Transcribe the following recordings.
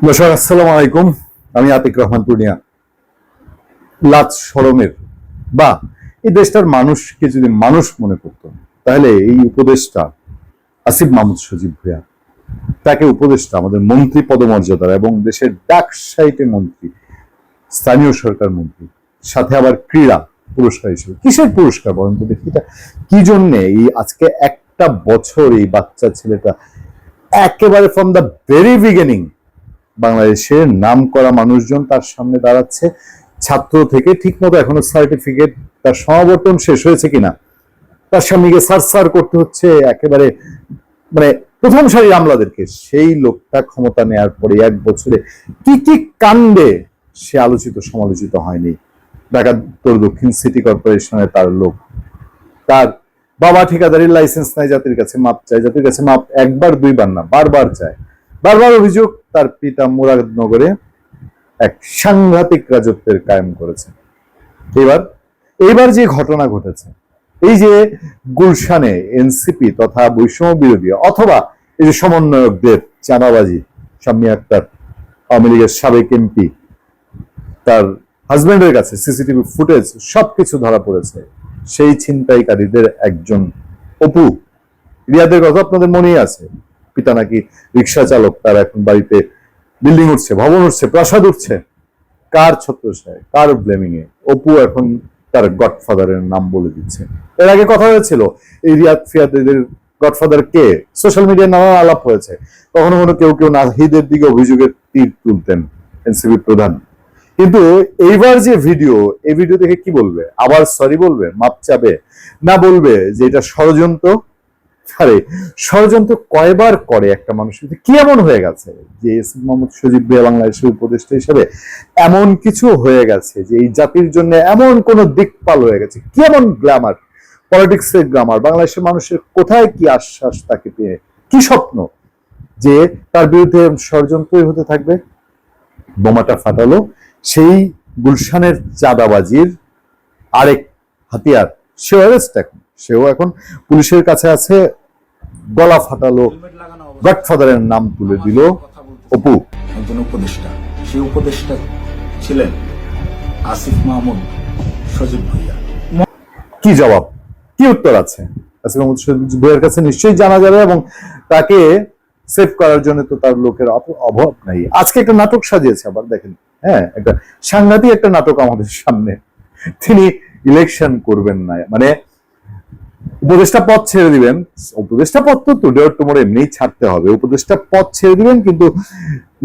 দর্শক আসসালামু আলাইকুম। আমি আতিক রহমান পূর্ণিয়া। লাজ সরমের। বা, এই দেশটার মানুষকে যদি মানুষ মনে করত। তাহলে এই উপদেশটা আসিফ মাহমুদ সজীব ভুয়া তাকে উপদেশটা আমাদের মন্ত্রী পদমর্যাদার এবং দেশের ডাক মন্ত্রী, স্থানীয় সরকার মন্ত্রী, সাথে আবার ক্রীড়া পুরস্কার হিসেবে। কিসের পুরস্কার বলেন তো দেখি কি জন্যে এই আজকে একটা বছর এই বাচ্চা ছেলেটা একেবারে ফ্রম দ্য ভেরি বিগিনিং বাংলাদেশের নাম করা মানুষজন তার সামনে দাঁড়াচ্ছে। ছাত্র থেকে ঠিক মতো এখনও সার্টিফিকেট তার সমাবর্তন শেষ হয়েছে কিনা, তার সামনে গিয়ে সার সার করতে হচ্ছে, একেবারে মানে প্রথম সারির আমলাদেরকে, সেই লোকটা ক্ষমতা নেয়ার পরে এক বছরে কি কি কাণ্ডে সে আলোচিত, সমালোচিত হয়নি। ঢাকা দক্ষিণ সিটি কর্পোরেশনের তার লোক, তার বাবা ঠিকাদারির লাইসেন্স নাই, জাতির কাছে মাপ চায়, জাতির কাছে মাপ একবার, দুইবার না, বারবার চায়। বারবার অভিযোগ তার পিতা মুরাদনগরে এক সাংঘাতিক রাজত্বের কায়েম করেছে এবার এইবার যে ঘটনা ঘটেছে, এই যে গুলশানে এনসিপি তথা বৈষম্য বিরোধী অথবা এই যে সমন্বয়কদের চাঁদাবাজি শাম্মী আক্তার, আওয়ামী লীগের সাবেক এমপি, তার হাজবেন্ডের কাছে সিসিটিভি ফুটেজ সবকিছু ধরা পড়েছে। সেই ছিনতাইকারীদের একজন অপু। রিয়াদের কথা আপনাদের মনেই আছে। পিতা নাকি রিক্সা চালক, তার এখন বাড়িতে বিল্ডিং উঠছে, ভবন উঠছে, প্রাসাদ উঠছে। কার ছত্রছায় কার ব্লেমিং এ? অপু এখন তার গডফাদারের নাম বলে দিচ্ছে। এর আগে কথা হয়েছিল, এই রিয়াদ ফিয়াদের গডফাদার কে? সোশ্যাল মিডিয়ায় নানা আলাপ হয়েছে। কখনো কখনো কেউ কেউ নাহিদের দিকে অভিযোগের তীর তুলতেন এনসিবি প্রধান। কিন্তু এইবার যে ভিডিও, এই ভিডিও দেখে কি বলবে? আবার সরি বলবে? মাপ চাবে? না বলবে যে এটা ষড়যন্ত্র? আরে ষড়যন্ত্র কয়বার করে একটা মানুষের? কি এমন হয়ে গেছে যে মোহাম্মদ সজীব ভাই বাংলাদেশের উপদেষ্টা হিসেবে এমন কিছু হয়ে গেছে যে এই জাতির জন্য এমন কোন দিকপাল হয়ে গেছে? কি এমন গ্ল্যামার পলিটিক্স এর গ্রামার বাংলাদেশের মানুষের কোথায় কি আশ্বাস তাকে পেয়ে? কি স্বপ্ন যে তার বিরুদ্ধে ষড়যন্ত্রই হতে থাকবে? বোমাটা ফাটালো। সেই গুলশানের চাঁদাবাজির আরেক হাতিয়ার, সেও অ্যারেস্ট এখন। সেও এখন পুলিশের কাছে আছে। গলা ফাটালো গডফাদারের নাম তুলে দিল অপু। একজন উপদেষ্টা সেই উপদেষ্টা ছিলেন আসিফ মাহমুদ সজীব ভুইয়া। কি জবাব? কি উত্তর আছে? আসিফ মাহমুদ সজীব ভাইয়ের কাছে নিশ্চয়ই জানা যাবে এবং তাকে সেভ করার জন্য তো তার লোকের অভাব নাই। আজকে একটা নাটক সাজিয়েছে আবার দেখেন। হ্যাঁ একটা সাংঘাতিক একটা নাটক আমাদের সামনে। তিনি ইলেকশন করবেন না। মানে উপদেষ্টা পদ ছেড়ে দিবেন। উপদেষ্টা পদ তো টুডে টুমোর এমনিই ছাড়তে হবে। উপদেষ্টা পদ ছেড়ে দিবেন, কিন্তু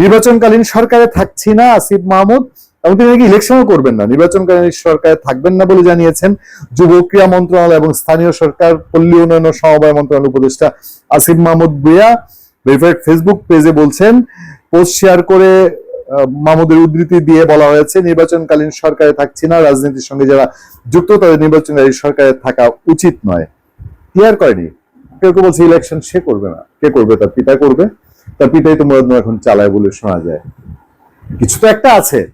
নির্বাচনকালীন সরকারে থাকছি না, আসিফ মাহমুদ। এবং তিনি নাকি ইলেকশনও করবেন না। নির্বাচনকালীন সরকারে থাকবেন না বলে জানিয়েছেন যুব ক্রীড়া মন্ত্রণালয় এবং স্থানীয় সরকার, পল্লী উন্নয়ন সমবায় মন্ত্রণালয় উপদেষ্টা আসিফ মাহমুদ বুয়া ভেরিফাইড ফেসবুক পেজে বলছেন পোস্ট শেয়ার করে মাহমুদের উদ্ধৃতি দিয়ে বলা হয়েছে, নির্বাচনকালীন সরকারে থাকছি না। রাজনীতির সঙ্গে যারা যুক্ত, তাদের নির্বাচনকালীন সরকারে থাকা উচিত নয়। ক্লিয়ার করেনি। কেউ কেউ বলছে ইলেকশন সে করবে না। কে করবে? তার পিতা করবে। তার পিতাই তো মুরাদ এখন চালায় বলে শোনা যায়। কিছু তো একটা আছে।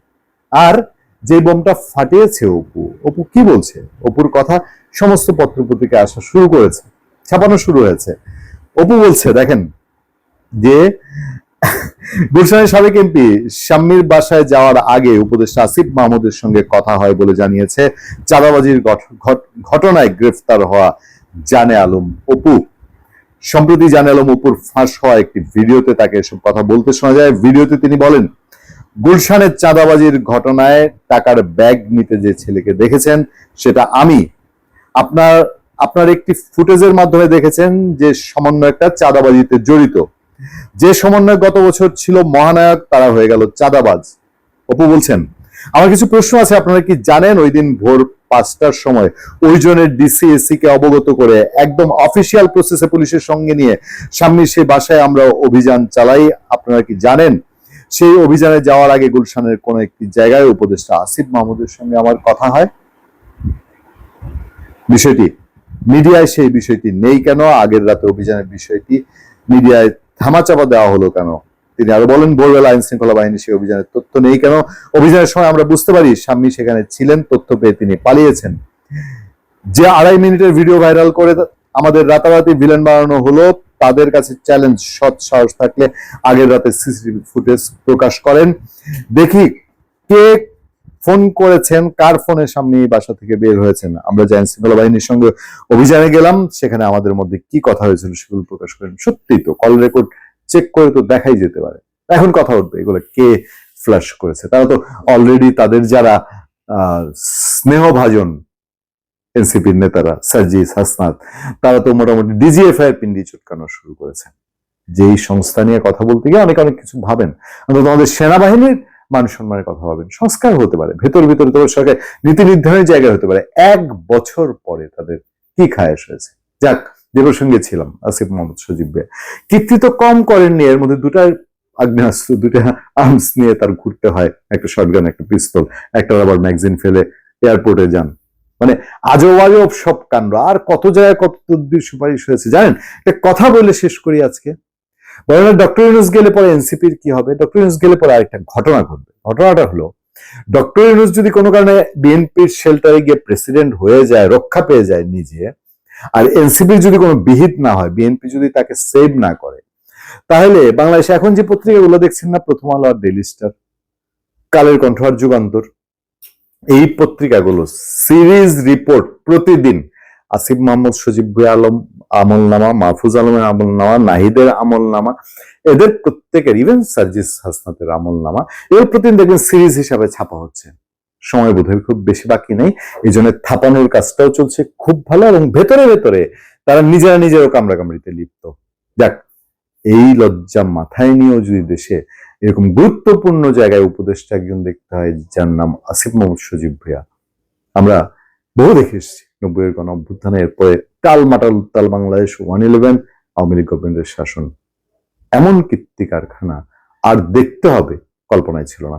আর যে বোমটা ফাটিয়েছে অপু অপু কি বলছে? অপুর কথা সমস্ত পত্রপত্রিকা আসা শুরু করেছে, ছাপানো শুরু হয়েছে। অপু বলছে, দেখেন, যে গুলশানের সাবেক এমপি শাম্মীর বাসায় যাওয়ার আগে উপদেষ্টা আসিফ মাহমুদের সঙ্গে কথা হয় বলে জানিয়েছে, চাঁদাবাজির ঘট- ঘট- ঘটনায় গ্রেফতার হওয়া জানে আলম অপু। সম্প্রতি জানে আলম অপুর ফাঁস হওয়া একটি ভিডিওতে তাকে এসব কথা বলতে শোনা যায়। ভিডিওতে তিনি বলেন, গুলশানের চাঁদাবাজির ঘটনায় টাকার ব্যাগ নিতে যে ছেলেকে দেখেছেন, সেটা আমি। আপনার আপনার একটি ফুটেজের মাধ্যমে দেখেছেন যে সমন্বয়কটা চাঁদাবাজিতে জড়িত। যে সমন্বয় গত বছর ছিল মহানায়ক, তারা হয়ে গেল চাঁদাবাজ। অপু বলছেন, আমার কিছু প্রশ্ন আছে, আপনারা কি জানেন? ওই দিন ভোর পাঁচটার সময়। ওই জনের ডিসিএসসি কে অবগত করে একদম অফিসিয়াল প্রসেসে পুলিশের সঙ্গে নিয়ে সামনে সেই বাসায় আমরা অভিযান চালাই। আপনারা কি জানেন? সেই অভিযানে যাওয়ার আগে গুলশানের কোন একটি জায়গায় উপদেষ্টা আসিফ মাহমুদের সঙ্গে আমার কথা হয়। বিষয়টি, মিডিয়ায় সেই বিষয়টি নেই কেন? আগের রাতে অভিযানের বিষয়টি মিডিয়ায় ধামাচাপা দেওয়া হলো কেন? তিনি আরও বলেন, ভোরবেলা আইন শৃঙ্খলা বাহিনী সেই অভিযানের তথ্য নেই কেন? অভিযানের সময় আমরা বুঝতে পারি স্বামী সেখানে ছিলেন, তথ্য পেয়ে তিনি পালিয়েছেন। যে আড়াই মিনিটের ভিডিও ভাইরাল করে আমাদের রাতারাতি ভিলেন বানানো হলো, তাদের কাছে চ্যালেঞ্জ, সৎ সাহস থাকলে আগের রাতে সিসিটিভি ফুটেজ প্রকাশ করেন। দেখি কে ফোন করেছেন, কার ফোনের সামনে বাসা থেকে বের হয়েছেন। আমরা যে আইন শৃঙ্খলা বাহিনীর সঙ্গে অভিযানে গেলাম, সেখানে আমাদের মধ্যে কি কথা হয়েছিল সেগুলো প্রকাশ করেন। সত্যি তো, কল রেকর্ড চেক করে তো দেখাই যেতে পারে। এখন কথা উঠবে, এগুলো কে ফ্ল্যাশ করেছে? তারা তো অলরেডি তাদের যারা স্নেহভাজন এনসিপির নেতারা সার্জিস হাসনাত, তারা তো মোটামুটি ডিজিএফআই এর পিন্ডি চুটকানো শুরু করেছেন যেই সংস্থা নিয়ে কথা বলতে গিয়ে অনেক অনেক কিছু ভাবেন। অন্তত আমাদের সেনাবাহিনীর মান সম্মানের কথা ভাবেন। সংস্কার হতে পারে, ভেতর ভিতরে তোমার সরকার নীতি নির্ধারণের জায়গায় হতে পারে। এক বছর পরে তাদের কি খায়াস হয়েছে? যাক যে প্রসঙ্গে ছিলাম, আসিফ মোহাম্মদ সজীব ভাই। কৃতিত্ব কম করেননি, এর মধ্যে দুটা আগ্নেয়াস্ত্র, দুটা আর্মস নিয়ে তার ঘুরতে হয়, একটা শটগান একটা পিস্তল একটা রাবার ম্যাগজিন ফেলে এয়ারপোর্টে যান। মানে আজব সব কাণ্ড, আর কত জায়গায় কত তদবির সুপারিশ হয়েছে, জানেন? একটা কথা বলে শেষ করি আজকে। বলেন ডক্টর ইউনুস গেলে পরে এনসিপির কি হবে? ডক্টর ইউনুস গেলে পরে আরেকটা ঘটনা ঘটবে। ঘটনাটা হলো, ডক্টর ইউনুস যদি কোনো কারণে বিএনপির শেল্টারে গিয়ে প্রেসিডেন্ট হয়ে যায়, রক্ষা পেয়ে যায় নিজে আর এনসিপির যদি কোনো বিহিত না হয়, বিএনপি যদি তাকে সেভ না করে, তাহলে বাংলাদেশে এখন যে পত্রিকাগুলো দেখছেন না, প্রথম আলো আর ডেলি স্টার কালের কণ্ঠ আর যুগান্তর, এই পত্রিকাগুলো সিরিজ রিপোর্ট প্রতিদিন আসিফ মোহাম্মদ সজীব ভুই আলম, আমল নামা, মাহফুজ আলমের আমল নামা, নাহিদের আমল নামা, এদের প্রত্যেকের ইভেন সার্জিস হাসনাতের আমল নামা এর প্রতিদিন দেখবেন সিরিজ হিসাবে ছাপা হচ্ছে। সময় বোধহয় খুব বেশি বাকি নেই। এই জন্য থাপানোর কাজটাও চলছে খুব ভালো এবং ভেতরে ভেতরে তারা নিজেরা নিজেরও কামড়াকামড়িতে লিপ্ত। যাক, এই লজ্জা মাথায় নিয়েও যদি দেশে এরকম গুরুত্বপূর্ণ জায়গায় উপদেষ্টা একজন দেখতে হয়, যার নাম আসিফ মোহাম্মদ সজীব ভুয়া আমরা বহু দেখে এসেছি, নব্বইয়ের গণ অভ্যুত্থানের পরে টাল মাটাল তাল বাংলাদেশ ওয়ান ইলেভেন, আওয়ামী লীগ গভর্নমেন্টের শাসন। এমন কীর্তি কারখানা আর দেখতে হবে, কল্পনায় ছিল না।